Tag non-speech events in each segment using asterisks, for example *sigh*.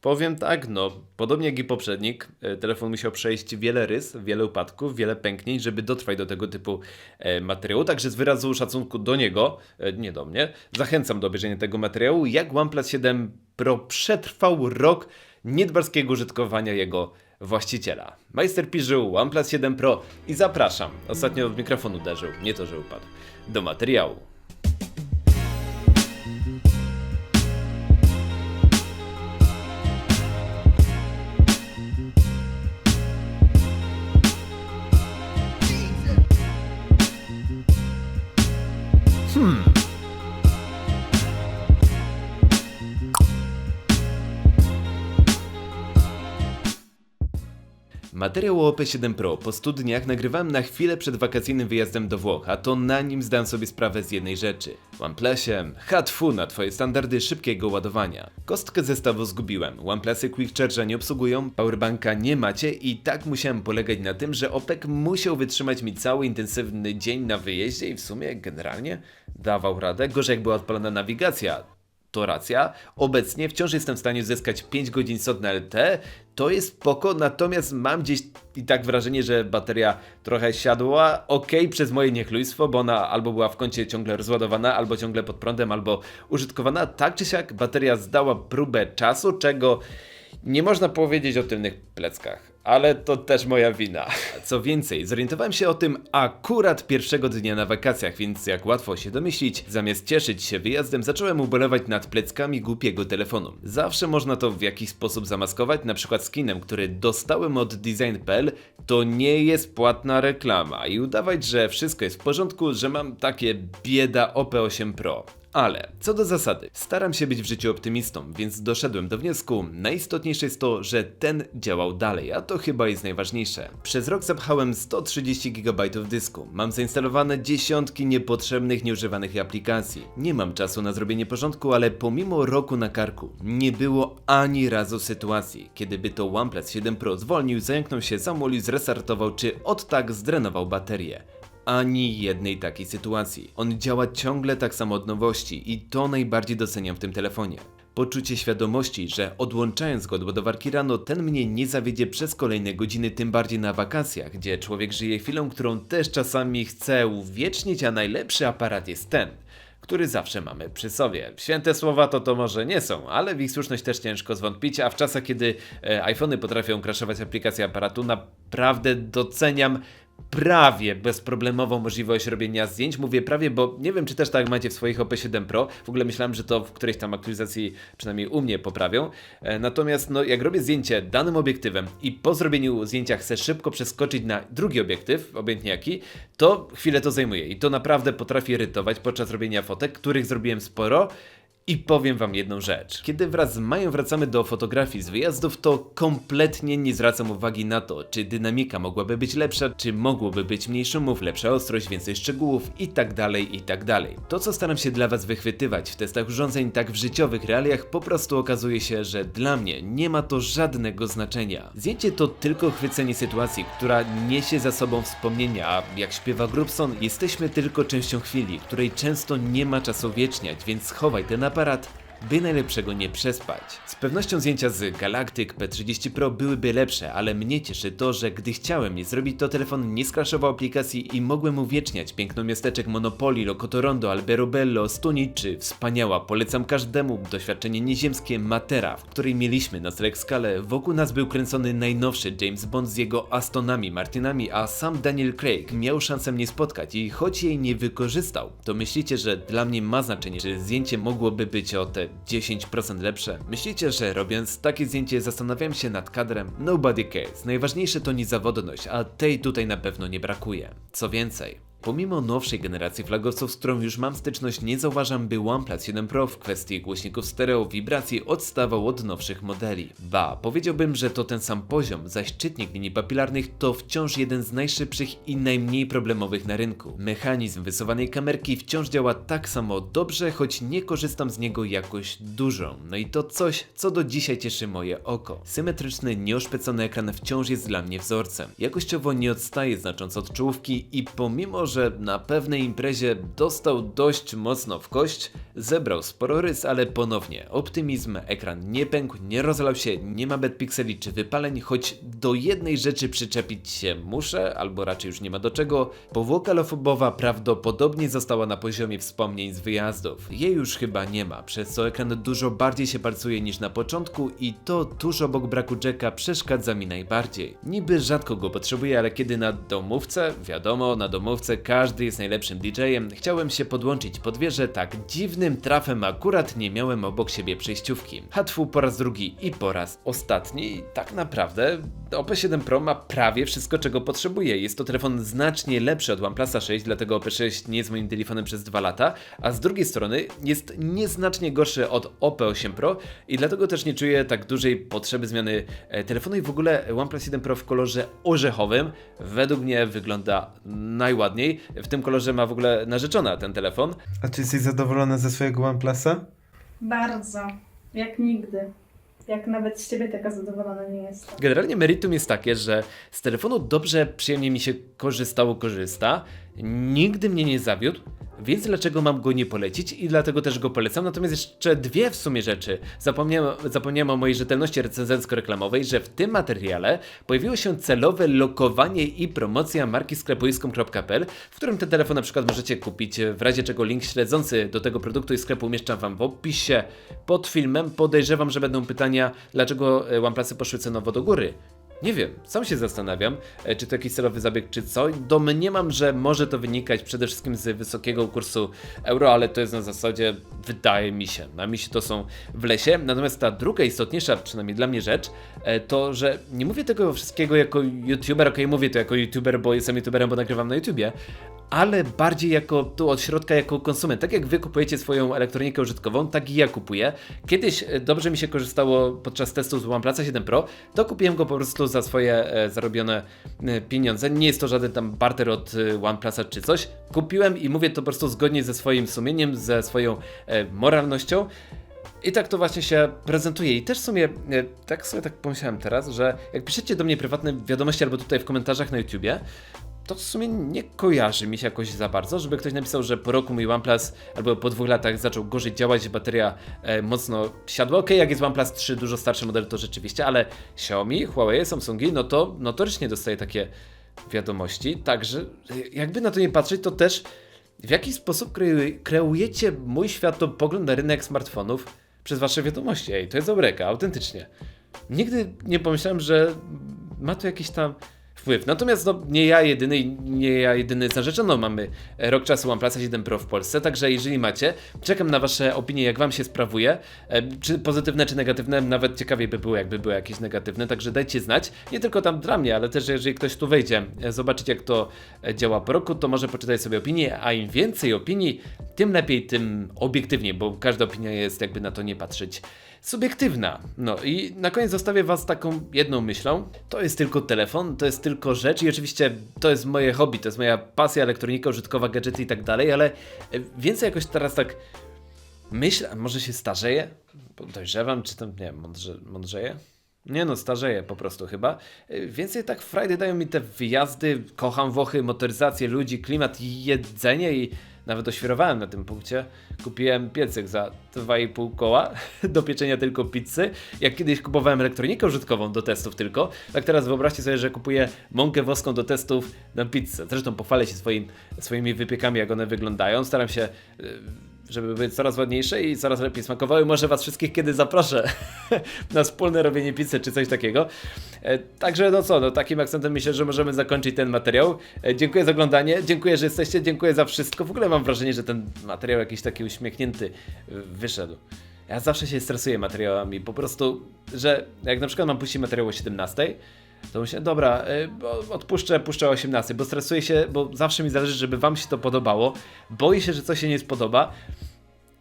Powiem tak, no, podobnie jak i poprzednik, e, telefon musiał przejść wiele rys, wiele upadków, wiele pęknięć, żeby dotrwać do tego typu e, materiału. Także z wyrazu szacunku do niego, e, nie do mnie, zachęcam do obejrzenia tego materiału, jak OnePlus 7 Pro przetrwał rok niedbalskiego użytkowania jego właściciela. Majster piżył OnePlus 7 Pro i zapraszam, ostatnio od mikrofonu uderzył, nie to, że upadł, do materiału. Hmm. Materiał o OP7 Pro po 100 dniach nagrywałem na chwilę przed wakacyjnym wyjazdem do Włoch, a to na nim zdałem sobie sprawę z jednej rzeczy. OnePlusie hatfu na twoje standardy szybkiego ładowania. Kostkę zestawu zgubiłem, OnePlusy Quick Charge'a nie obsługują, powerbanka nie macie i tak musiałem polegać na tym, że OPEC musiał wytrzymać mi cały intensywny dzień na wyjeździe i w sumie generalnie dawał radę. Gorzej jak była odpalona nawigacja, to racja. Obecnie wciąż jestem w stanie uzyskać 5 godzin SOT na LT. To jest spoko, natomiast mam gdzieś i tak wrażenie, że bateria trochę siadła. Ok, przez moje niechlujstwo, bo ona albo była w kącie ciągle rozładowana, albo ciągle pod prądem, albo użytkowana. Tak czy siak bateria zdała próbę czasu, czego nie można powiedzieć o tylnych pleckach. Ale to też moja wina. Co więcej, zorientowałem się o tym akurat pierwszego dnia na wakacjach, więc jak łatwo się domyślić, zamiast cieszyć się wyjazdem, zacząłem ubolewać nad pleckami głupiego telefonu. Zawsze można to w jakiś sposób zamaskować, na przykład skinem, który dostałem od design.pl, to nie jest płatna reklama i udawać, że wszystko jest w porządku, że mam takie bieda OP8 Pro. Ale co do zasady, staram się być w życiu optymistą, więc doszedłem do wniosku, najistotniejsze jest to, że ten działał dalej, a to chyba jest najważniejsze. Przez rok zapchałem 130 GB dysku, mam zainstalowane dziesiątki niepotrzebnych, nieużywanych aplikacji. Nie mam czasu na zrobienie porządku, ale pomimo roku na karku, nie było ani razu sytuacji, kiedy by to OnePlus 7 Pro zwolnił, zająknął się, zamolił, zrestartował czy od tak zdrenował baterię ani jednej takiej sytuacji. On działa ciągle tak samo od nowości i to najbardziej doceniam w tym telefonie. Poczucie świadomości, że odłączając go od ładowarki rano, ten mnie nie zawiedzie przez kolejne godziny, tym bardziej na wakacjach, gdzie człowiek żyje chwilą, którą też czasami chce uwiecznić, a najlepszy aparat jest ten który zawsze mamy przy sobie. Święte słowa to to może nie są, ale w ich słuszność też ciężko zwątpić, a w czasach, kiedy e, iPhony potrafią crashować aplikacje aparatu, naprawdę doceniam prawie bezproblemową możliwość robienia zdjęć. Mówię prawie, bo nie wiem, czy też tak macie w swoich OP7 Pro. W ogóle myślałem, że to w którejś tam aktualizacji przynajmniej u mnie poprawią. E, Natomiast no, jak robię zdjęcie danym obiektywem i po zrobieniu zdjęcia chcę szybko przeskoczyć na drugi obiektyw, obojętnie jaki, to chwilę to zajmuje. I to naprawdę potrafi irytować podczas robienia fotek, których zrobiłem sporo. I powiem wam jedną rzecz. Kiedy wraz z Mają wracamy do fotografii z wyjazdów, to kompletnie nie zwracam uwagi na to, czy dynamika mogłaby być lepsza, czy mogłoby być mniej szumów, lepsza ostrość, więcej szczegółów i tak dalej, i tak. To, co staram się dla was wychwytywać w testach urządzeń, tak w życiowych realiach, po prostu okazuje się, że dla mnie nie ma to żadnego znaczenia. Zdjęcie to tylko chwycenie sytuacji, która niesie za sobą wspomnienia, a jak śpiewa Grubson, jesteśmy tylko częścią chwili, której często nie ma czasu wieczniać, więc schowaj ten aparat, by najlepszego nie przespać. Z pewnością zdjęcia z Galactic P30 Pro byłyby lepsze, ale mnie cieszy to, że gdy chciałem je zrobić, to telefon nie skraszował aplikacji i mogłem uwieczniać piękno miasteczek Monopoly, Locotorondo, Alberobello, Stuni czy wspaniała, polecam każdemu doświadczenie nieziemskie Matera, w której mieliśmy Select Scale. Wokół nas był kręcony najnowszy James Bond z jego Astonami, Martinami, a sam Daniel Craig miał szansę mnie spotkać i choć jej nie wykorzystał, to myślicie, że dla mnie ma znaczenie, że zdjęcie mogłoby być o te 10% lepsze? Myślicie, że robiąc takie zdjęcie zastanawiałem się nad kadrem? Nobody cares. Najważniejsze to niezawodność, a tej tutaj na pewno nie brakuje. Co więcej, Pomimo nowszej generacji flagowców, z którą już mam styczność, nie zauważam, by OnePlus 7 Pro w kwestii głośników stereo wibracji odstawał od nowszych modeli. Ba, powiedziałbym, że to ten sam poziom, zaś czytnik linii papilarnych to wciąż jeden z najszybszych i najmniej problemowych na rynku. Mechanizm wysuwanej kamerki wciąż działa tak samo dobrze, choć nie korzystam z niego jakoś dużo. No i to coś, co do dzisiaj cieszy moje oko. Symetryczny, nieoszpecony ekran wciąż jest dla mnie wzorcem. Jakościowo nie odstaje znacząco od czołówki i pomimo, że że na pewnej imprezie dostał dość mocno w kość, zebrał sporo rys, ale ponownie optymizm, ekran nie pękł, nie rozlał się, nie ma bad pixeli czy wypaleń, choć do jednej rzeczy przyczepić się muszę, albo raczej już nie ma do czego. Powłoka lofobowa prawdopodobnie została na poziomie wspomnień z wyjazdów. Jej już chyba nie ma, przez co ekran dużo bardziej się palcuje niż na początku i to tuż obok braku jacka przeszkadza mi najbardziej. Niby rzadko go potrzebuję, ale kiedy na domówce, wiadomo, na domówce każdy jest najlepszym DJ-em, chciałem się podłączyć pod wieżę, tak dziwnym trafem akurat nie miałem obok siebie przejściówki. Hatfu po raz drugi i po raz ostatni, tak naprawdę OP7 Pro ma prawie wszystko, czego potrzebuję. Jest to telefon znacznie lepszy od OnePlusa 6, dlatego OP6 nie jest moim telefonem przez dwa lata, a z drugiej strony jest nieznacznie gorszy od OP8 Pro i dlatego też nie czuję tak dużej potrzeby zmiany e, telefonu i w ogóle OnePlus 7 Pro w kolorze orzechowym według mnie wygląda najładniej. W tym kolorze ma w ogóle narzeczona ten telefon. A czy jesteś zadowolona ze swojego OnePlusa? Bardzo. Jak nigdy. Jak nawet z ciebie taka zadowolona nie jestem. Generalnie meritum jest takie, że z telefonu dobrze, przyjemnie mi się korzystało, korzysta. Nigdy mnie nie zawiódł, więc dlaczego mam go nie polecić i dlatego też go polecam. Natomiast jeszcze dwie w sumie rzeczy. Zapomniałem, zapomniałem o mojej rzetelności recenzencko-reklamowej, że w tym materiale pojawiło się celowe lokowanie i promocja marki sklepuiskom.pl, w którym ten telefon na przykład możecie kupić, w razie czego link śledzący do tego produktu i sklepu umieszczam wam w opisie pod filmem. Podejrzewam, że będą pytania, dlaczego e, OnePlusy poszły cenowo do góry. Nie wiem, sam się zastanawiam, e, czy to jakiś celowy zabieg, czy co. Domniemam, że może to wynikać przede wszystkim z wysokiego kursu euro, ale to jest na zasadzie, wydaje mi się, na mi się to są w lesie. Natomiast ta druga istotniejsza, przynajmniej dla mnie rzecz, e, to, że nie mówię tego wszystkiego jako youtuber, okej, mówię to jako youtuber, bo jestem youtuberem, bo nagrywam na YouTubie, ale bardziej jako tu od środka jako konsument. Tak jak wy kupujecie swoją elektronikę użytkową, tak i ja kupuję. Kiedyś e, dobrze mi się korzystało podczas testu z OnePlusa 7 Pro, to kupiłem go po prostu za swoje e, zarobione e, pieniądze. Nie jest to żaden tam barter od OnePlusa czy coś. Kupiłem i mówię to po prostu zgodnie ze swoim sumieniem, ze swoją moralnością. I tak to właśnie się prezentuje. I też w sumie, tak sobie tak pomyślałem teraz, że jak piszecie do mnie prywatne wiadomości albo tutaj w komentarzach na YouTubie, to w sumie nie kojarzy mi się jakoś za bardzo, żeby ktoś napisał, że po roku mój OnePlus albo po dwóch latach zaczął gorzej działać, bateria e, mocno siadła. Okej, jak jest OnePlus 3, dużo starszy model, to rzeczywiście, ale Xiaomi, Huawei, Samsungi, no to notorycznie dostaje takie wiadomości. Także, e, jakby na to nie patrzeć, to też w jaki sposób kreu- kreujecie mój światopogląd na rynek smartfonów przez wasze wiadomości. Ej, to jest obreka, autentycznie. Nigdy nie pomyślałem, że ma to jakiś tam wpływ. Natomiast no, nie ja jedyny nie ja jedyny z narzeczoną mamy rok czasu OnePlusa 7 Pro w Polsce, także jeżeli macie, czekam na wasze opinie, jak wam się sprawuje, e, czy pozytywne, czy negatywne, nawet ciekawiej by było, jakby były jakieś negatywne, także dajcie znać, nie tylko tam dla mnie, ale też jeżeli ktoś tu wejdzie, e, zobaczyć jak to e, działa po roku, to może poczytać sobie opinie, a im więcej opinii, tym lepiej, tym obiektywnie, bo każda opinia jest, jakby na to nie patrzeć, subiektywna. No i na koniec zostawię Was taką jedną myślą. To jest tylko telefon, to jest tylko rzecz i oczywiście to jest moje hobby, to jest moja pasja, elektronika użytkowa, gadżety i tak dalej, ale e, więcej jakoś teraz tak myślę, może się starzeję? Bo Dojrzewam, czy tam, nie wiem, mądrze? Nie no, starzeję po prostu chyba. E, Więcej tak frajdy dają mi te wyjazdy, kocham Włochy, motoryzację, ludzi, klimat jedzenie i nawet oświrowałem na tym punkcie. Kupiłem piecyk za 2,5 koła *laughs* do pieczenia tylko pizzy. Jak kiedyś kupowałem elektronikę użytkową do testów tylko, tak teraz wyobraźcie sobie, że kupuję mąkę woską do testów na pizzę. Zresztą pochwalę się swoim, swoimi wypiekami, jak one wyglądają. Staram się y, żeby były coraz ładniejsze i coraz lepiej smakowały. Może Was wszystkich kiedy zaproszę *laughs* na wspólne robienie pizzy czy coś takiego. E, Także no co, no takim akcentem myślę, że możemy zakończyć ten materiał. E, Dziękuję za oglądanie, dziękuję, że jesteście, dziękuję za wszystko. W ogóle mam wrażenie, że ten materiał jakiś taki uśmiechnięty wyszedł. Ja zawsze się stresuję materiałami, po prostu, że jak na przykład mam puścić materiał o 17, to myślę, dobra, y, odpuszczę, puszczę o 18, bo stresuję się, bo zawsze mi zależy, żeby wam się to podobało. Boję się, że coś się nie spodoba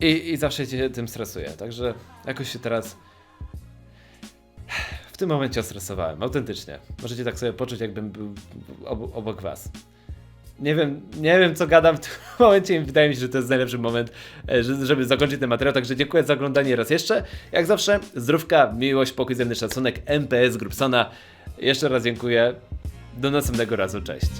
i, i zawsze się tym stresuję. Także jakoś się teraz w tym momencie ostresowałem, autentycznie. Możecie tak sobie poczuć, jakbym był ob obok was. Nie wiem, nie wiem co gadam w tym *laughs* momencie i wydaje mi się, że to jest najlepszy moment, e, że- żeby zakończyć ten materiał, także dziękuję za oglądanie raz jeszcze. Jak zawsze, zdrówka, miłość, pokój, zemny szacunek, MPS Grupsona. Jeszcze raz dziękuję. Do następnego razu, cześć.